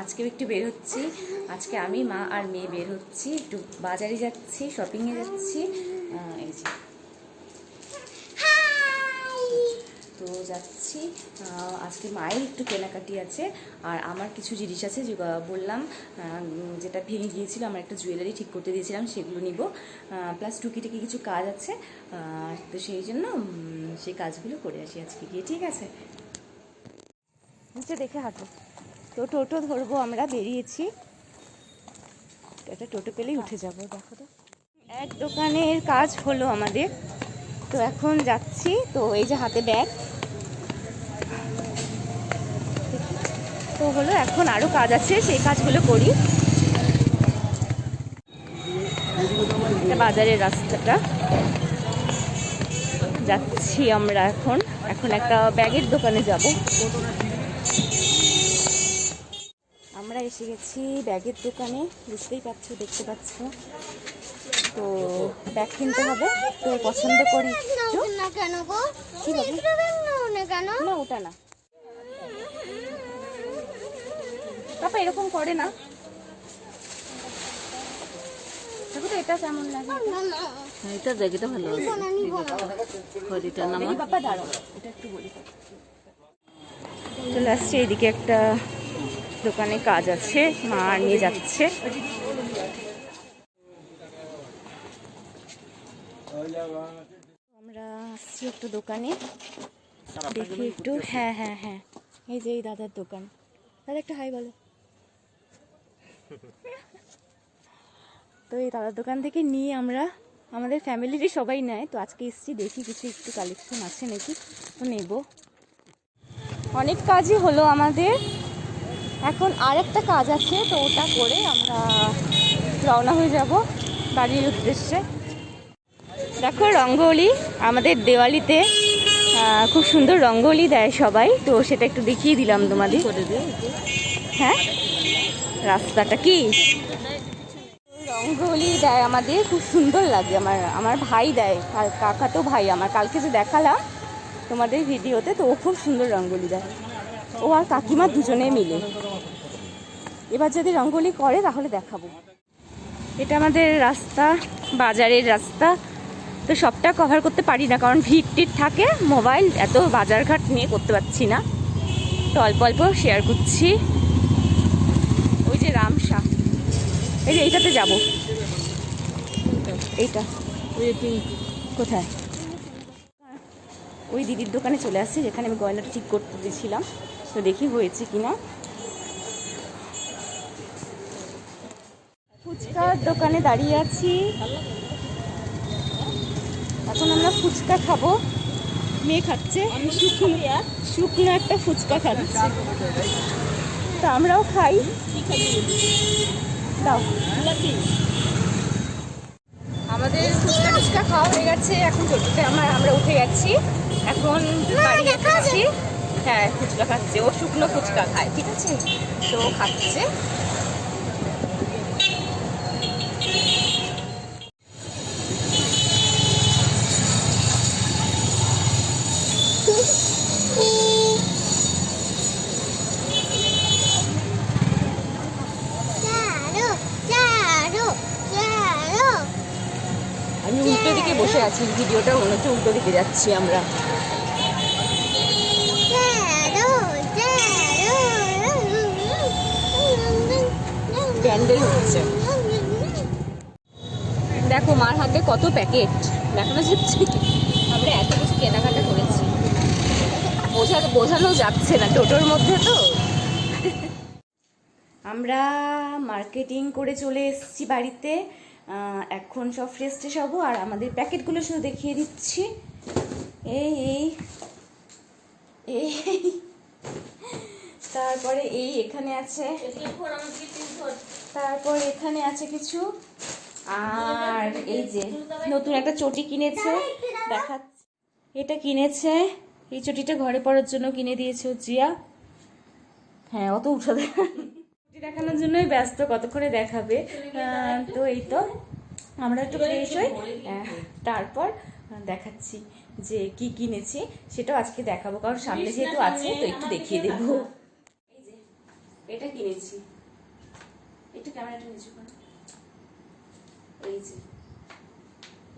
আজকেও একটু বের হচ্ছি। আজকে আমি, মা আর মেয়ে বের হচ্ছি। একটু বাজারে যাচ্ছি শপিংয়ে যাচ্ছি। এই যে। তো যাচ্ছি। আজকে মায়ের একটু কেনাকাটি আছে। আর আমার কিছু জিনিস আছে, যে বললাম যেটা ভেঙে গিয়েছিল, আমার একটা জুয়েলারি ঠিক করতে দিয়েছিলাম, সেগুলো নিব। প্লাস টুকিটাকি কিছু কাজ আছে। তো সেই জন্য সেই কাজগুলো করে আসি আজকে গিয়ে, ঠিক আছে? নিচে দেখে হাঁটো। তো টোটো ধরবো, আমরা বেরিয়েছি। একটা টোটো পেলেই উঠে যাব, দেখো তো। এক দোকানের কাজ হলো আমাদের। তো এখন যাচ্ছি, তো এই যে হাতে ব্যাগ। তো হলো, এখন আরও কাজ আছে, সেই কাজগুলো করি। বাজারের রাস্তাটা। যাচ্ছি আমরা এখন। এখন একটা ব্যাগের দোকানে যাব। এসে গেছি ব্যাগের দোকানে বুঝতেই পারছ দেখতে পাচ্ছ। তো ব্যাগ কিনতে হবে তো পছন্দ করি না কেন গো? কেন? না ওটা না। পাপা এরকম করে না। দেখো তো এটা কেমন লাগে। এটা দেখ ভালো হরিটা নামা। পাপা দাঁড়াও। এটা একটু বলি। চলে আসছে এইদিকে একটা দোকানে কাজ আছে, মা নিয়ে যাচ্ছে। আমরা আসছি একটু দোকানে। দেখি একটু হ্যাঁ হ্যাঁ হ্যাঁ। এই যে এই দাদার দোকান। দাদা, একটা হাই বলো। তো এই দাদার দোকান থেকে নিয়ে আমরা, আমাদের ফ্যামিলিরই সবাই নেয়। তো আজকে এসছি, দেখি কিছু একটু কালেকশন আছে নাকি, তো নেব। অনেক কাজই হলো আমাদের। এখন আর একটা কাজ আছে তো ওটা করে আমরা রওনা হয়ে যাব বাড়ির উদ্দেশ্যে। দেখো রঙ্গোলি আমাদের দেওয়ালিতে খুব সুন্দর রঙ্গোলি দেয় সবাই তো সেটা একটু দেখিয়ে দিলাম তোমাদের। হ্যাঁ? রাস্তাটা কি? রঙ্গোলি দেয় আমাদের খুব সুন্দর লাগে আমার আমার ভাই দেয় কাকা তো ভাই আমার কালকে যে দেখালাম তোমাদের ভিডিওতে তো ও খুব সুন্দর রঙ্গোলি দেয়। ও আর কাকিমা দুজনে মিলে। এবার যদি রঙ্গোলি করে, তাহলে দেখাবো। এটা আমাদের রাস্তা, বাজারের রাস্তা। তো সবটা কভার করতে পারি না, কারণ ভিড় টির থাকে। মোবাইল এত বাজারঘাট নিয়ে করতে পারছি না। তো অল্প অল্প শেয়ার করছি। ওই যে রামসা। এই যে এইটাতে যাব। এইটা। কোথায়? ওই দিদির দোকানে চলে আসছে, যেখানে আমি গয়নাটা ঠিক করতে দিয়েছিলাম। তো দেখি হয়েছে কিনা? ফুচকার দোকানে দাঁড়িয়ে আছি। এখন আমরা ফুচকা খাব। মেয়ে খাচ্ছে। শুকনো একটা ফুচকা খাচ্ছে। তা আমরাও খাই। দাও। আমাদের ফুচকা টুচকা খাওয়া হয়ে গেছে। এখন টোটোতে আমরা আমরা উঠে গেছি এখন বাড়ি হ্যাঁ ফুচকা খাচ্ছে। ও শুকনো ফুচকা খায় ঠিক আছে? তো খাচ্ছে। আমি উল্টো দিকে বসে আছি ভিডিওটা মনে হচ্ছে উল্টো দিকে যাচ্ছি আমরা। প্যান্ডেল হচ্ছে। দেখো মার হাতে কত প্যাকেট। দেখানো যাচ্ছে? আমরা এত কিছু কেনাকাটা করেছি। বোঝা বোঝানো যাচ্ছে না টোটোর মধ্যে তো। আমরা মার্কেটিং করে চলে এসেছি বাড়িতে। এখন সব ফ্রেশ ট্রেশ হব আর আমাদের প্যাকেটগুলো শুধু দেখিয়ে দিচ্ছি। এই এই এই তারপরে এই এখানে আছে। তারপর এখানে আছে কিছু আর এই যে নতুন একটা চটি কিনেছে। দেখাচ্ছে। এটা কিনেছে। এই চটিটা ঘরে পড়ার জন্য কিনে দিয়েছে জিয়া। হ্যাঁ অত উঠা চটি দেখানোর জন্যই ব্যস্ত কতক্ষণে দেখাবে? তো এই তো। আমরা একটু ফ্রেশ হই। তারপর দেখাচ্ছি যে কি কিনেছি। সেটাও আজকে দেখাবো কারণ সামনে যেহেতু আছে তো একটু দেখিয়ে দেবো। এই যে এটা কিনেছি। একটু ক্যামেরাটা নিচু করো। এই যে,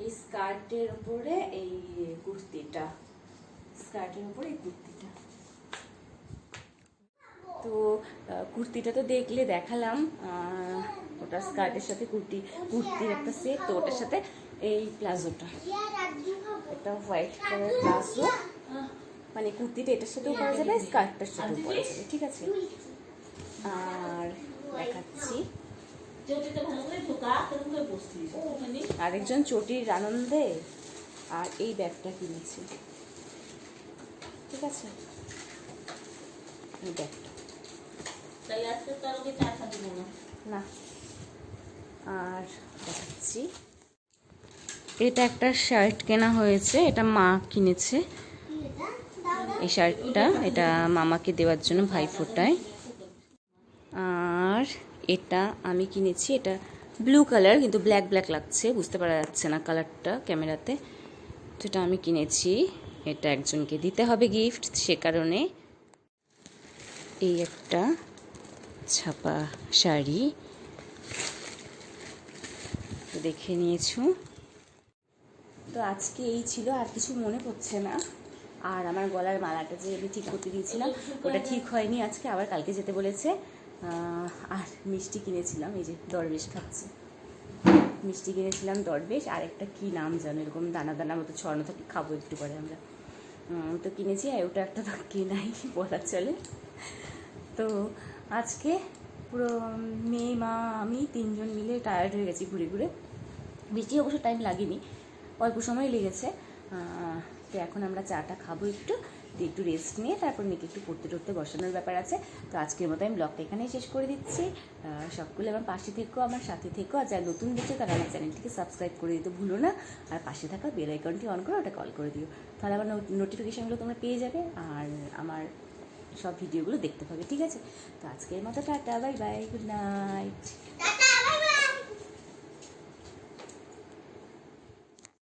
এই স্কার্টের উপরে এই কুর্তিটা, স্কার্টের উপরে এই কুর্তিটা। তো কুর্তিটা তো দেখলে দেখালাম ওটা স্কার্টের সাথে কুর্তি, কুর্তির একটা সেট, তো ওটার সাথে এই প্লাজোটা। একটা হোয়াইট কালার প্লাজো। মানে কুর্তিটা এটার সাথেও পরা যাবে, স্কার্টটার সাথেও পরা যাবে, ঠিক আছে? আর দেখাচ্ছি চটিটা ভালো করে ঢোকা কেমন করে বসছিস ওখানে আরেকজন চটির আনন্দে আর এই ব্যাগটা কিনেছি। ঠিক আছে? এই ব্যাগটা। না। আর দেখাচ্ছি। এটা একটা শার্ট কেনা হয়েছে এটা মা কিনেছে। এই শার্টটা এটা মামাকে দেওয়ার জন্য ভাইফোঁটায়। আর এটা আমি কিনেছি এটা ব্লু কালার কিন্তু ব্ল্যাক ব্ল্যাক লাগছে, বুঝতে পারা যাচ্ছে না কালারটা ক্যামেরাতে। তো এটা আমি কিনেছি, এটা একজনকে দিতে হবে গিফট সে কারণে এই একটা ছাপা শাড়ি দেখে নিয়েছো। তো আজকে এই ছিল, আর কিছু মনে পড়ছে না। আর আমার গলার মালাটা যে আমি ঠিক করতে দিয়েছিলাম, ওটা ঠিক হয়নি আজকে, আবার কালকে যেতে বলেছে। আর মিষ্টি কিনেছিলাম, এই যে দরবেশ খাচ্ছে। মিষ্টি কিনেছিলাম, দরবেশ, আর একটা কী নাম জানো এরকম দানা দানা মতো ছড়ানো থাকে, খাব একটু পরে আমরা। তো কিনেছি, আর ওটা একটা তো কেনাই বলা চলে। তো আজকে পুরো মেয়ে, মা, আমি তিনজন মিলে টায়ার্ড হয়ে গেছি ঘুরে ঘুরে। বেশি অবশ্য টাইম লাগেনি, অল্প সময় লেগেছে। তো এখন আমরা চাটা খাব একটু। একটু রেস্ট নিয়ে তারপর মেয়েকে একটু পড়তে টড়তে বসানোর ব্যাপার আছে। তো আজকের মতো আমি ব্লগটা এখানেই শেষ করে দিচ্ছি। সকলে আমার পাশে থেকো, আমার সাথে থেকো। আর যারা নতুন দেখছ, তারা আমার চ্যানেলটিকে সাবস্ক্রাইব করে দিতে ভুলো না। আর পাশে থাকা বেল আইকনটি অন করে ওটা কল করে দিও। তাহলে আমার নোটিফিকেশানগুলো তোমরা পেয়ে যাবে আর আমার সব ভিডিওগুলো দেখতে পাবে, ঠিক আছে? তো আজকের মতো tata bye bye good night